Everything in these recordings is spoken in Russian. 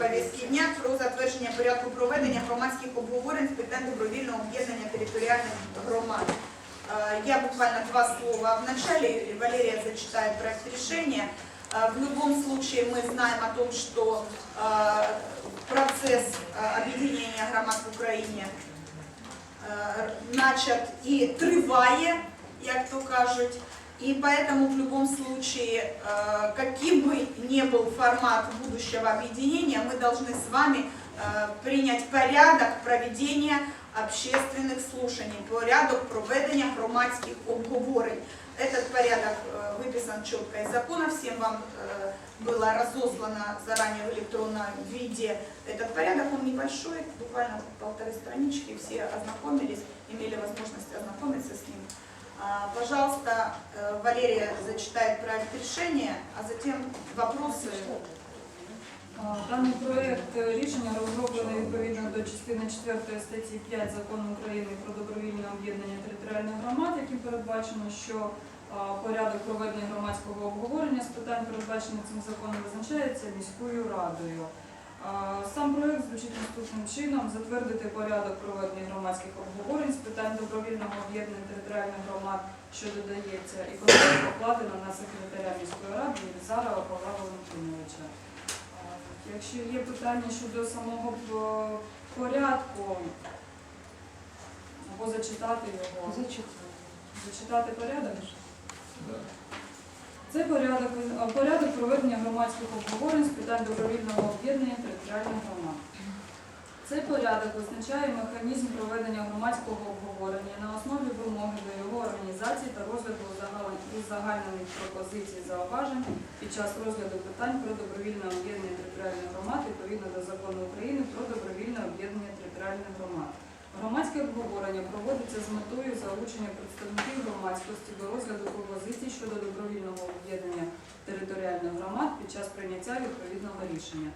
повістки дня про затвердження порядку проведення громадських обговорень з питань добровільного об'єднання територіальних громад. Э, Я буквально два слова в начале, Валерия зачитает проект решения. Э, В любом случае мы знаем о том, что э, процесс э, объединения громад в Україні е, начат і триває, як то кажуть. И поэтому в любом случае, э, каким бы ни был формат будущего объединения, мы должны с вами э, принять порядок проведения общественных слушаний, порядок проведения громадских обговорень. Этот порядок э, выписан четко из закона, всем вам было разослано заранее в электронном виде этот порядок, он небольшой, буквально полторы странички, все ознакомились, имели возможность ознакомиться с ним. Пожалуйста, э, Валерия зачитает проект решения, а затем вопросы. Даний проект е, рішення розроблений відповідно до частини 4 статті 5 Закону України про добровільне об'єднання територіальних громад, яким передбачено, що порядок проведення громадського обговорення з питань, передбачених цим законом, визначається міською радою. Сам проект звучить наступним чином: затвердити порядок проведення громадських обговорень з питань добровільного об'єднання територіальних громад, що додається, і контроль покладено на секретаря міської ради Єлизарова Павла Валентиновича. Якщо є питання щодо самого е, порядку, або зачитати його. Зачитати порядок? Це порядок, порядок проведення громадських обговорень з питань добровільного об'єднання територіальних громад. Цей порядок визначає механізм проведення громадського обговорення на основі вимоги до його організації та розгляду узагальнених пропозицій зауважень під час розгляду питань про добровільне об'єднання територіальних громад відповідно до закону України про добровільне об'єднання територіальних громад. Громадське обговорення проводиться з метою залучення представників громадськості до розгляду пропозицій щодо добровільного об'єднання територіальних громад під час прийняття відповідного рішення.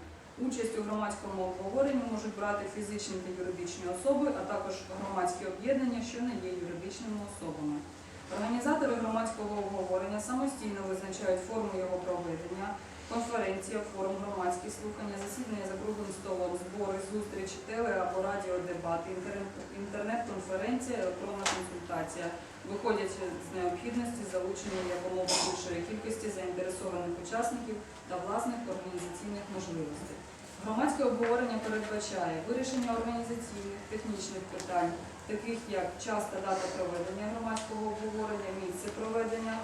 Участь у громадському обговоренні можуть брати фізичні та юридичні особи, а також громадські об'єднання, що не є юридичними особами. Організатори громадського обговорення самостійно визначають форму його проведення, конференція, форум, громадські слухання, засідання за круглим столом, збори, зустрічі, теле або радіодебати, інтернет- інтернет-конференція, електронна консультація, виходячи з необхідності залучення якомога більшої кількості заінтересованих учасників та власних організаційних можливостей. Громадське обговорення передбачає вирішення організаційних, технічних питань, таких як час та дата проведення громадського обговорення, місце проведення,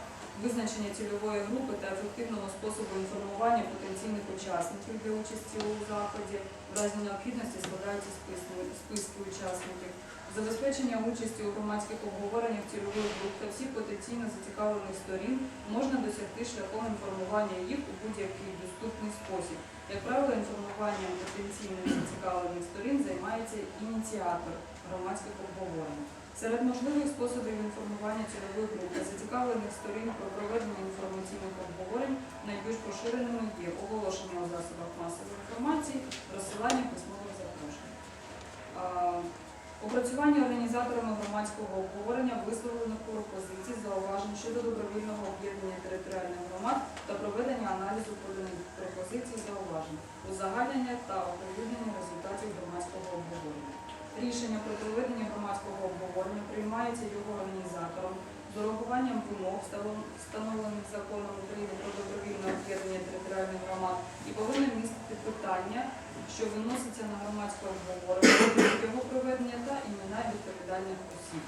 визначення цільової групи та ефективного способу інформування потенційних учасників для участі у заході, в разі необхідності складаються списки, списки учасників, забезпечення участі у громадських обговореннях цільових груп та всіх потенційно зацікавлених сторін можна досягти шляхом інформування їх у будь-який доступний спосіб. Як правило, інформуванням потенційно зацікавлених сторін займається ініціатор громадських обговорень. Серед можливих способів інформування цільових груп та зацікавлених сторін про проведення інформаційних обговорень найбільш поширеними є оголошення у засобах масової інформації, розсилання письмових запрошень. Опрацювання організаторами громадського обговорення висловлених пропозицій, зауважень щодо добровільного об'єднання територіальних громад та проведення аналізу поданих пропозицій зауважень, узагальнення та оприлюднення результатів громадського обговорення. Рішення про проведення громадського обговорення приймається його організатором з урахуванням вимог, встановлених законом України про добровільне об'єднання територіальних громад і повинен містити питання, що виноситься на громадське обговорення, його проведення та імена відповідальних осіб.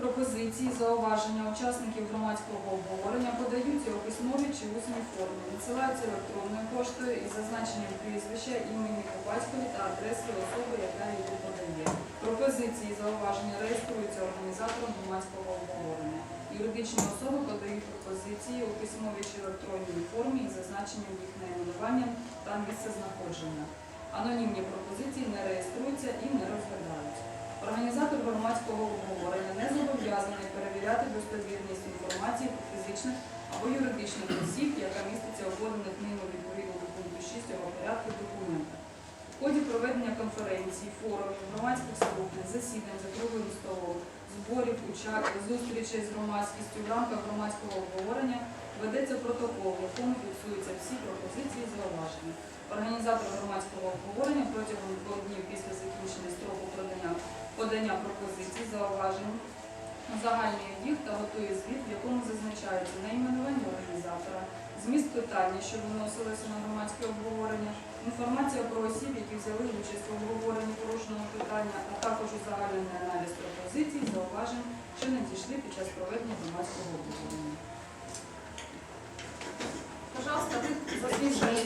Пропозиції, зауваження учасників громадського обговорення подаються у письмовій чи усній формі, надсилаються електронною поштою із зазначенням прізвища, імені по батькові та адреси особи, яка її подає. Пропозиції, зауваження реєструються організатором громадського обговорення. Юридичні особи подають пропозиції у письмовій чи електронній формі із зазначенням їх найменуванням та місце знаходження. Анонімні пропозиції не реєструються і не розглядаються. Організатор громадського обговорення не зобов'язаний перевіряти достовірність інформації про фізичних або юридичних осіб, яка міститься у поданих ними відповідно до пункту 6 цього порядку документах. В ході проведення конференцій, форумів, громадських слухань, засідань за круглим столом, зборів, зустрічей з громадськістю в рамках громадського обговорення ведеться протокол, в якому фіксуються всі пропозиції і зауваження. Організатор громадського обговорення протягом двох днів після закінчення строку подання, подання пропозицій, зауважень, узагальнює їх та готує звіт, в якому зазначається найменування організатора, зміст питання, що виносилося на громадське обговорення, інформація про осіб, які взяли участь у обговоренні порушеного питання, а також узагальнений аналіз пропозицій, зауважень, що надійшли під час проведення громадського обговорення. Пожалуйста, вы заслушали,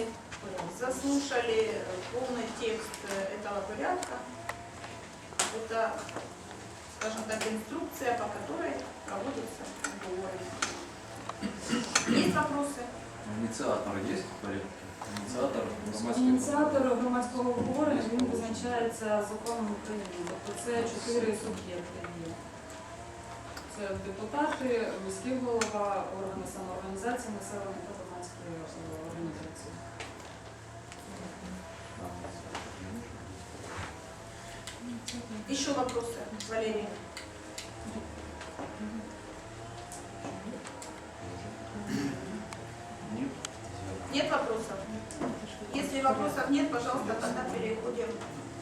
заслушали э, полный текст э, этого порядка. Это, скажем так, инструкция, по которой проводятся обговорения. Есть вопросы? Инициатор есть в порядке? Инициатор громадського Ініціатор громадського обговорення він визначається законом України. Тобто це чотири суб'єкти є. Це депутати, міський голова, органи самоорганізації, населення та громадські е, організації. Еще вопросы, Валерий? Нет? Нет вопросов? Если вопросов нет, пожалуйста, тогда переходим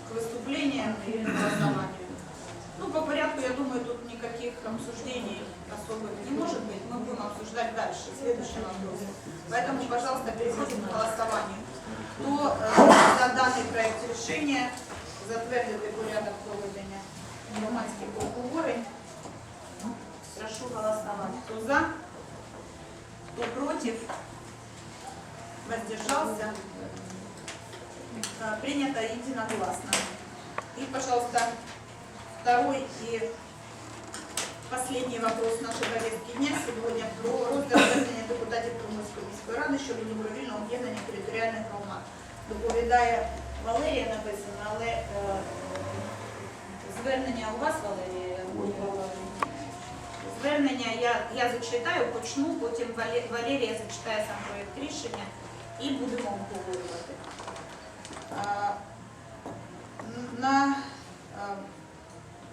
к выступлениям и голосованию. Ну, по порядку, я думаю, тут никаких обсуждений особых не может быть. Мы будем обсуждать дальше, следующий вопрос. Поэтому, пожалуйста, переходим к голосованию. Кто э, за данный проект решения затвердити порядок проведення громадських обговорень? Прошу голосовать. Кто за? Кто против? Воздержался? Э, Принято единогласно. И, пожалуйста, второй и последний вопрос нашей повестки дня сегодня про розгляд звернення депутатів Приморської міської ради щодо добровільного об'єднання територіальних громад. Доповідає Валерія написано, але е, звернення у вас, Валерія? Звернення я, я зачитаю, почну, потім Вале- Валерія зачитає сам проєкт рішення і будемо обговорювати. А, На, а,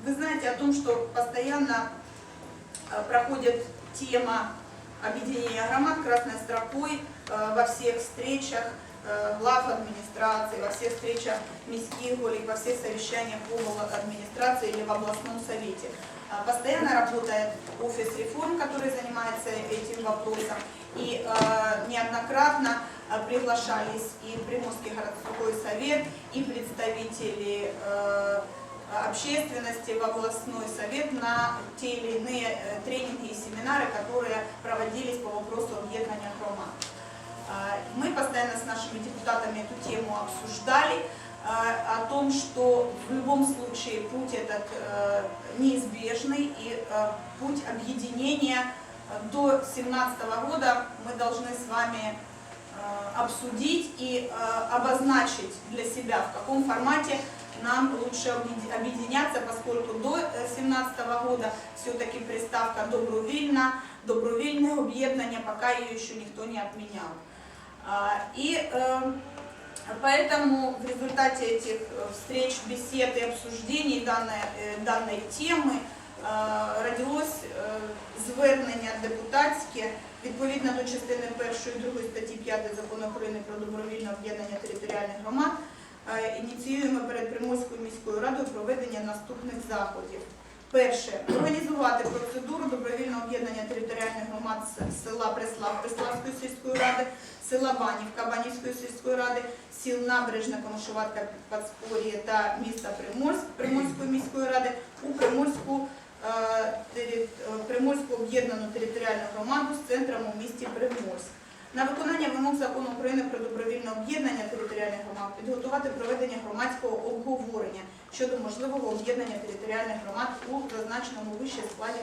вы знаете о том, что постоянно а, проходит тема объединения громад красной строкой во всех встречах глав администрации, во всех встречах міських голей, во всех совещаниях по администрации или в областном совете. Постоянно работает офис реформ, который занимается этим вопросом. И неоднократно приглашались и Приморский городской совет, и представители э, общественности в областной совет на те или иные э, тренинги и семинары, которые проводились по вопросу объединения громад. А, Мы постоянно с нашими депутатами эту тему обсуждали, о том, что в любом случае путь этот э, неизбежный и э, путь объединения э, до 2017 года мы должны с вами э, обсудить и э, обозначить для себя, в каком формате нам лучше объеди- объединяться, поскольку до 2017 года все-таки приставка «добровільна», «добровільне об'єднання», пока ее еще никто не отменял. А, И э, поэтому в результате этих э, встреч, бесед и обсуждений данной, э, данной темы э, родилось е, звернення депутатське відповідно до частини 1 і 2 статті 5 Закону України про добровільне об'єднання територіальних громад. е, Ініціюємо перед Приморською міською радою проведення наступних заходів. Перше організувати процедуру добровільного об'єднання територіальних громад села Преслав Преславської сільської ради, села Банівка Банівської сільської ради, сіл Набережна, Комишуватка, Подспор'я та міста Приморськ Приморської міської ради у Приморську е, е, Приморську об'єднану територіальну громаду з центром у місті Приморськ. На виконання вимог закону України про добровільне об'єднання територіальних громад підготувати проведення громадського обговорення щодо можливого об'єднання територіальних громад у зазначеному вище складі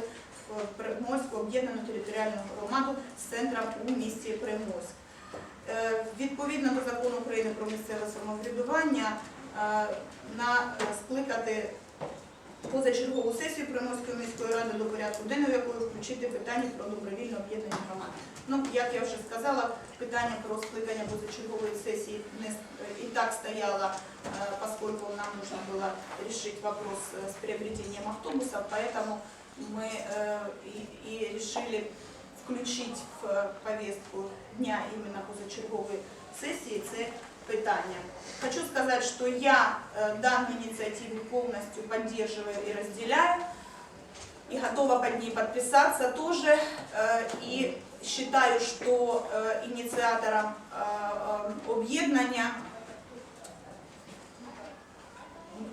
в Приморську об'єднану територіальну громаду з центром у місті Приморськ. Е, Відповідно до закону України про місцеве самоврядування е, на е, скликати позачергову сесію Приморської міської ради до порядку денного якої включити питання про добровільне об'єднання громад. Ну, як я вже сказала, питання про скликання позачергової сесії не с- і так стояло, э, поскольку нам нужно было решить вопрос э, с приобретением автобусов, поэтому мы э, и, и решили включить в повестку дня именно позачергової сесії це питання. Хочу сказать, что я э, данную инициативу полностью поддерживаю и разделяю, и готова под ней подписаться тоже, э, и считаю, что э, инициатором э, э, об'єднання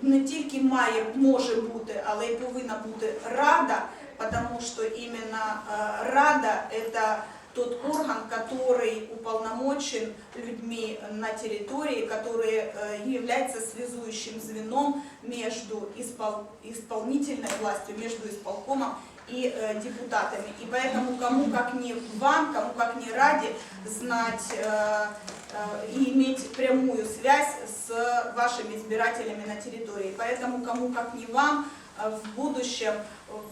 не тільки має, може бути, але й повинна бути рада, потому что именно э, рада это тот орган, который уполномочен людьми на территории, который э, является связующим звеном между испол- исполнительной властью, между исполкомом и э, депутатами. И поэтому кому как не вам, кому как не ради знать э, э, и иметь прямую связь с вашими избирателями на территории. Поэтому кому как не вам э, в будущем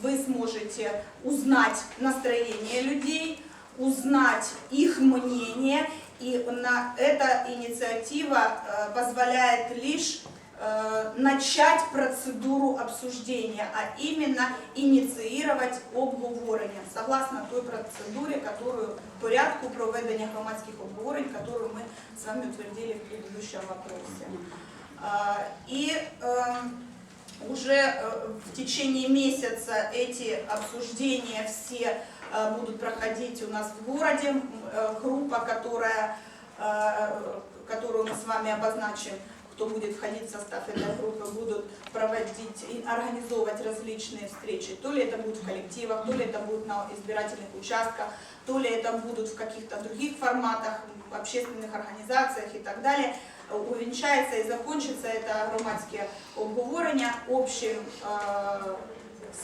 вы сможете узнать настроение людей, узнать их мнение, и на эта инициатива э, позволяет лишь э, начать процедуру обсуждения, а именно инициировать обговорення, согласно той процедуре, которую, порядку проведення громадських обговорень, которую мы с вами утвердили в предыдущем вопросе. А, И э, уже э, в течение месяца эти обсуждения все э, будут проходить у нас в городе. Э, Группа, которая, э, которую мы с вами обозначим, кто будет входить в состав этой группы, будут проводить и организовывать различные встречи. То ли это будет в коллективах, то ли это будет на избирательных участках, то ли это будут в каких-то других форматах, в общественных организациях и так далее. Увенчается и закончится это громадське обговорення общим э,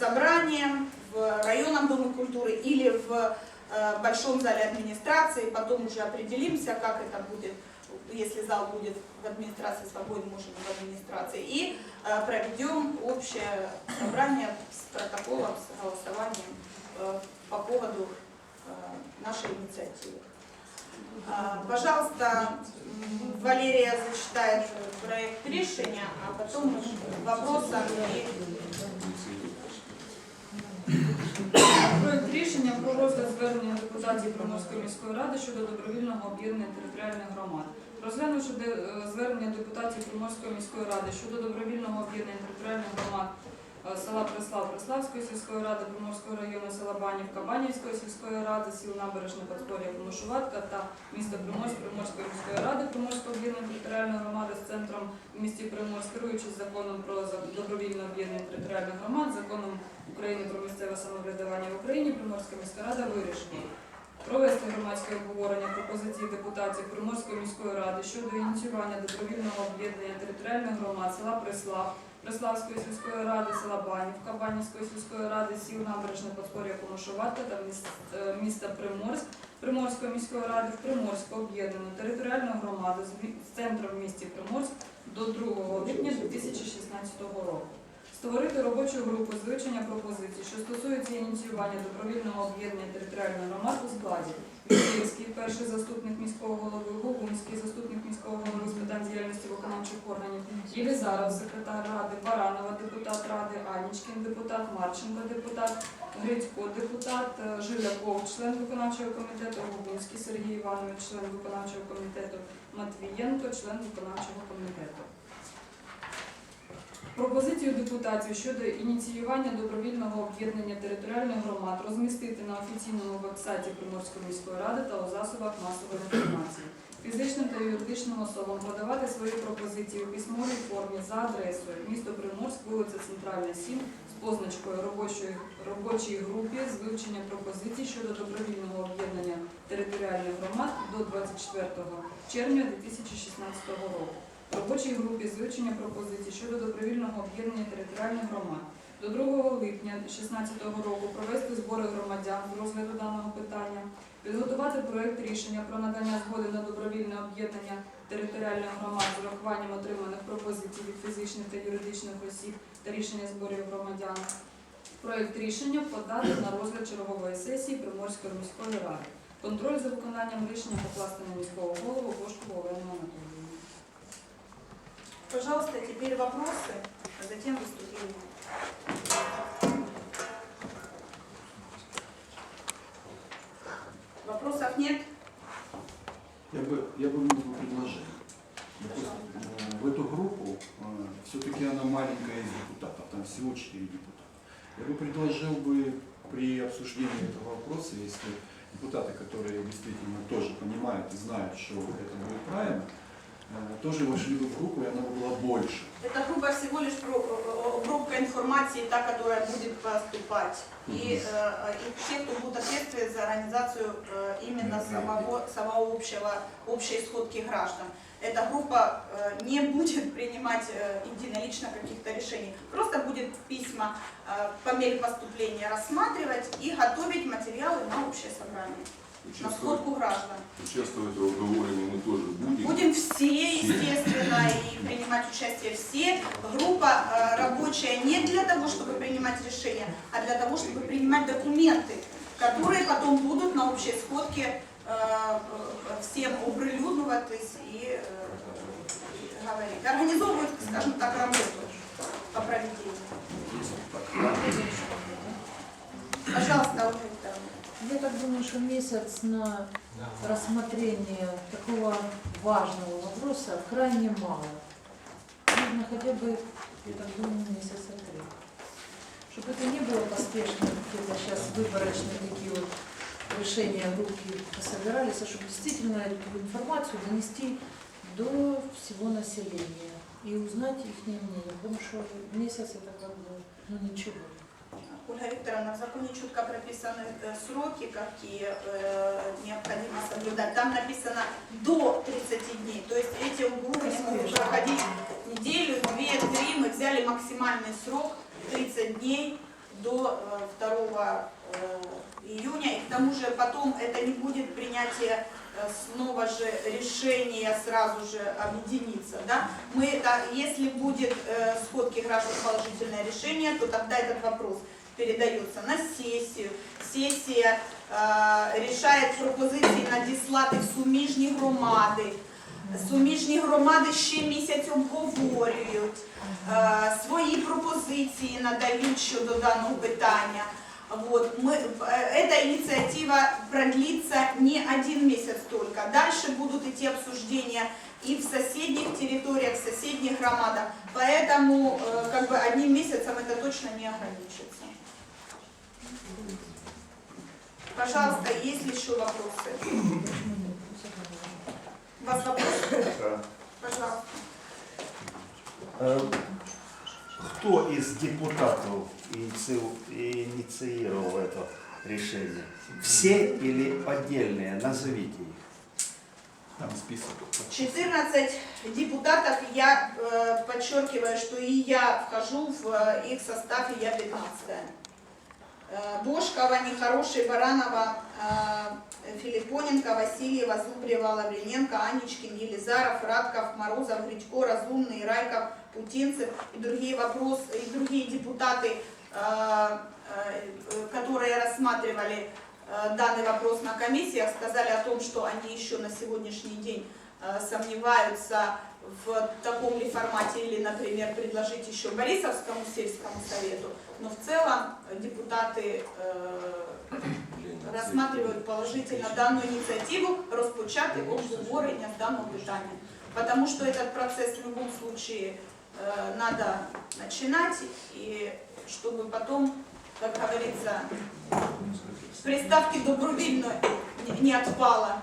собранием в районном доме культуры или в э, большом зале администрации. Потом уже определимся, как это будет, если зал будет в администрации свободен, может в администрации. И э, проведем общее собрание с протоколом, с голосованием э, по поводу нашей инициативы. Пожалуйста, Валерия зачитает проект решения, а потом мы вопросом и Проект рішення про розгляд звернення депутатів Приморської міської ради щодо добровільного об'єднання територіальних громад. Розглянувши е, звернення депутатів Приморської міської ради щодо добровільного об'єднання територіальних громад села Преслав Преславської сільської ради, Приморського району, села Банівка, Банівської сільської ради, сіл Набережне Подспор'я, Комишуватка та міста Приморськ, Приморської міської ради, Приморського об'єднання територіальної громади з центром в місті Приморськ, керуючись законом про добровільне об'єднання територіальних громад, законом України про місцеве самоврядування в Україні Приморська міська рада вирішила провести громадське обговорення пропозицій депутатів Приморської міської ради щодо ініціювання добровільного об'єднання територіальних громад села Преслав, Преславської сільської ради, села Банівка, Банівської сільської ради, сіл Набережне Подспор'я Комошуватка та е, міста Приморськ, Приморської міської ради в Приморську об'єднану територіальну громаду з центром в місті Приморськ до 2 липня 2016 року. Створити робочу групу з вивчення пропозицій, що стосуються ініціювання добровільного об'єднання територіальних громад у складі. Вітівський, перший заступник міського голови, Гугунський, заступник міського голови з питань діяльності виконавчих органів, Єлізаров, секретар ради, Баранова, депутат ради, Анічкін, депутат, Марченко, депутат, Грицько, депутат, е, Жиляков, член виконавчого комітету, Гугунський Сергій Іванович, член виконавчого комітету, Матвієнко, член виконавчого комітету. Пропозицію депутатів щодо ініціювання добровільного об'єднання територіальних громад розмістити на офіційному вебсайті Приморської міської ради та у засобах масової інформації. Фізичним та юридичним особам подавати свої пропозиції у письмовій формі за адресою місто Приморськ, вулиця Центральна, 7 з позначкою робочої, робочій групі з вивченням пропозицій щодо добровільного об'єднання територіальних громад до 24 червня 2016 року робочій групі з пропозицій щодо добровільного об'єднання територіальних громад. До 2 липня 2016 року провести збори громадян з розгляду даного питання, підготувати проект рішення про надання згоди на добровільне об'єднання територіальних громад з урахуванням отриманих пропозицій від фізичних та юридичних осіб та рішення зборів громадян. Проект рішення подати на розгляд чергової сесії Приморської міської ради. Контроль за виконанням рішення покласти на міського голову Кошку Олену Анатоліївну. Пожалуйста, теперь вопросы, а затем выступление. Вопросов нет? Я бы, я бы внес предложение. Допустим, э, в эту группу, э, все-таки она маленькая из депутатов, там всего 4 депутата. Я бы предложил бы при обсуждении этого вопроса, если депутаты, которые действительно тоже понимают и знают, что это будет правильно, тоже вошли бы в группу, и она бы была больше. Эта группа всего лишь про- э, группа информации, та, которая будет поступать. И, э, и те, кто будут ответственны за организацию э, именно самого, самого общего, общей сходки граждан. Эта группа э, не будет принимать э, единолично каких-то решений. Просто будет письма э, по мере поступления рассматривать и готовить материалы на общее собрание, на Участвовать, сходку граждан. участвовать в разговоре мы тоже будем. Будем все, естественно, и принимать участие все. Группа э, рабочая не для того, чтобы принимать решения, а для того, чтобы принимать документы, которые потом будут на общей сходке э, э, всем оприлюднюватись и э, говорить. Организовывать, скажем так, работу по проведению. Пожалуйста, Ольга Викторовна. Я так думаю, что месяц на рассмотрение такого важного вопроса крайне мало. Нужно хотя бы, я так думаю, месяца три. Чтобы это не было поспешно, где-то сейчас выборочные такие вот решения группки пособирались, а чтобы действительно эту информацию донести до всего населения и узнать их мнение, потому что месяц это как бы, ну ничего. Ольга Викторовна, в законе четко прописаны э, сроки, какие э, необходимо соблюдать. Там написано до 30 дней. То есть эти углы не могут проходить неделю, две, три. Мы взяли максимальный срок 30 дней до э, 2 э, июня. И к тому же потом это не будет принятие э, снова же решения сразу же объединиться. Да? Мы это, если будет э, сходки граждан положительное решение, то тогда этот вопрос передается на сесію. Сесія е, рішає пропозиції надіслати в суміжні громади. Суміжні громади ще місяць обговорюють, е, свої пропозиції надають щодо даного питання. Вот, мы, э, эта инициатива продлится не один месяц только. Дальше будут идти обсуждения и в соседних территориях, в соседних громадах. Поэтому э, как бы одним месяцем это точно не ограничится. Пожалуйста, есть ли еще вопросы? У вас вопросы? Пожалуйста. Кто из депутатов иници- инициировал это решение? Все или отдельные? Назовите их. Там список. 14 депутатов, я э, подчеркиваю, что и я вхожу в э, их состав, и я 15 Э, Бошкова, Нехороший, Баранова, э, Филиппоненко, Васильева, Зубрева, Лавриненко, Анечкин, Елизаров, Радков, Морозов, Гречко, Разумный, Райков, Путинцев и другие вопросы, и другие депутаты, э, э, которые рассматривали э, данный вопрос на комиссиях, сказали о том, что они еще на сегодняшний день э, сомневаются в таком ли формате или, например, предложить еще Борисовскому сельскому совету Но в целом э, депутаты э, рассматривають положительно дану ініціативу розпочати обговорення даного питання. Потому что этот процесс в любом случае э, надо начинать, и чтобы потом, как говорится, с приставки добровольно не, не отпала.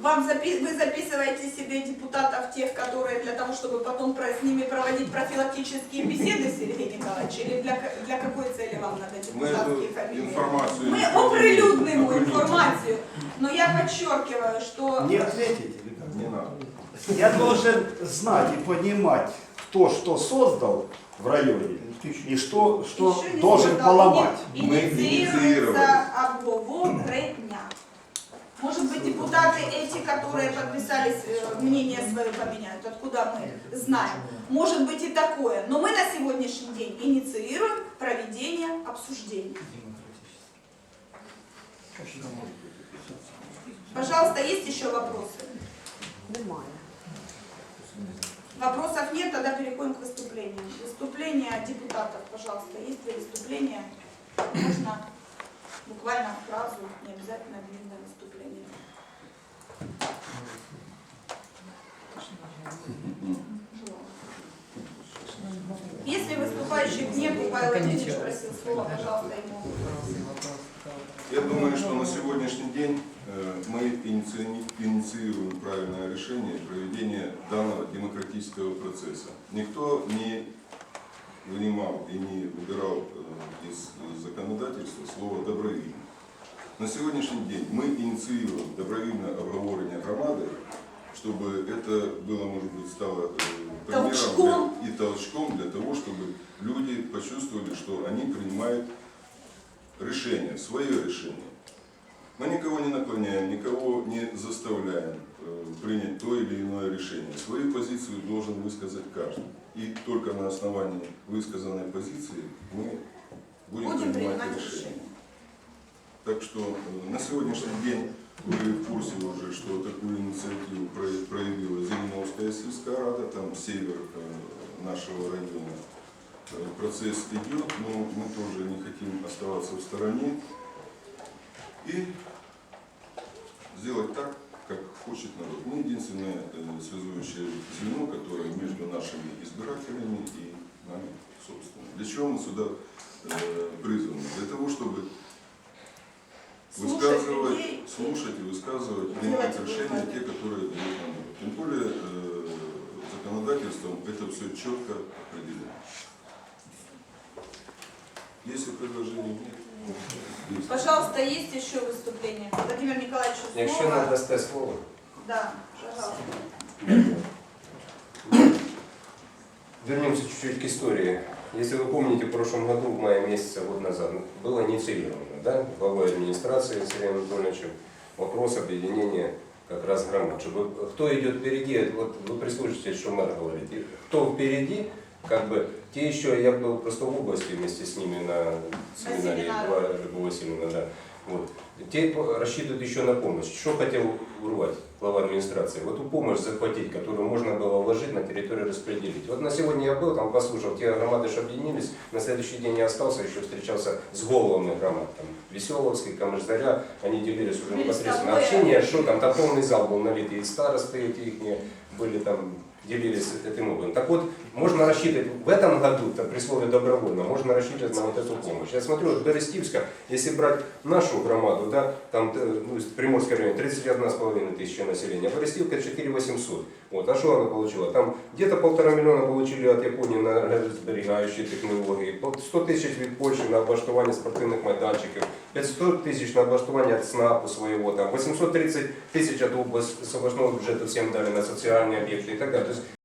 Вам запи- вы записываете себе депутатов тех, которые для того, чтобы потом про- с ними проводить профилактические беседы, Сергей Николаевич, или для, для какой цели вам надо Мы депутатские эту фамилии? информацию... Мы оприлюдним информацию, но я подчеркиваю, что Не ответите или как? Не надо. Я должен знать и понимать, кто что создал в районе и что, что еще должен создал. поломать. Мы инициировали. обговорення. Может быть, депутаты эти, которые подписались, э, мнение свое поменяют, откуда мы знаем. Может быть и такое. Но мы на сегодняшний день инициируем проведение обсуждений. Пожалуйста, есть еще вопросы? Вопросов нет, тогда переходим к выступлениям. Выступления депутатов, пожалуйста, есть ли выступления? Можно буквально фразу, не обязательно длинное выступление. Если выступающих нет, Павел Владимирович просил слова, пожалуйста, ему. Я думаю, что на сегодняшний день э, мы иници- инициируем правильное решение проведения данного демократического процесса. Никто не вынимал и не убирал э, из законодательства слово «добровільно». На сегодняшний день мы инициируем добровольное обговорение громады, чтобы это было, может быть, стало э, примером Толчком. для- и толчком для того, чтобы люди почувствовали, что они принимают решение, свое решение. Мы никого не наклоняем, никого не заставляем э, принять то или иное решение. Свою позицию должен высказать каждый. И только на основании высказанной позиции мы будем, Будем принимать принимать решение. решение. Так что э, на сегодняшний день вы в курсе уже, что такую инициативу про- проявила Зеленовская сельская рада, там север э, нашего района. Э, Процесс идет, но мы тоже не хотим оставаться в стороне и сделать так, как хочет народ. Мы единственное связующее звено, которое между нашими избирателями и нами, собственно. Для чего мы сюда э, призваны? Для того, чтобы высказывать, людей. слушать и высказывать, принимать решения, те, которые нам народ. Тем более э, законодательством это все четко определено. Если предложений нет, есть. Пожалуйста, есть еще выступление? Владимир Николаевич, Якщо слово. надасте слово. Да, пожалуйста. Вернемся чуть-чуть к истории. Если вы помните, в прошлом году, в мае месяце, год назад, было инициировано, да, главой администрации Сергеем Анатольевичем вопрос объединения как раз громад. Чтобы кто идет впереди, вот вы прислушайтесь, что мэр говорит. Кто впереди, как бы, те еще, я был просто в области вместе с ними на семинаре, два живого семинара, да. Вот. Те рассчитывают еще на помощь. Что хотел урвать глава администрации? Вот эту помощь захватить, которую можно было вложить на территорию распределить. Вот на сегодня я был, там послушал, те громады же объединились, на следующий день я остался, еще встречался с головами громад, там, Веселовский, Камыш-Заря, они делились уже непосредственно общение, что там, там полный зал был налит, и старосты эти их были там, делились этим образом. Так вот, можно рассчитывать в этом году, -то, при слове добровольно, можно рассчитывать на вот эту помощь. Я смотрю, вот Берестивска, если брать нашу громаду, да, там э, ну, из Приморской район 31,5 тысячи населения, Берестивка 4 800. Вот, а что она получила? Там где-то полтора миллиона получили от Японии на зберігаючі технології, по 100 тисяч від Польщі на облаштування спортивних майданчиків, 500 тисяч на облаштування ЦНАПу свого, там 830 тисяч от область, з обласного бюджету всім дали на соціальні об'єкти і так далі. Тобто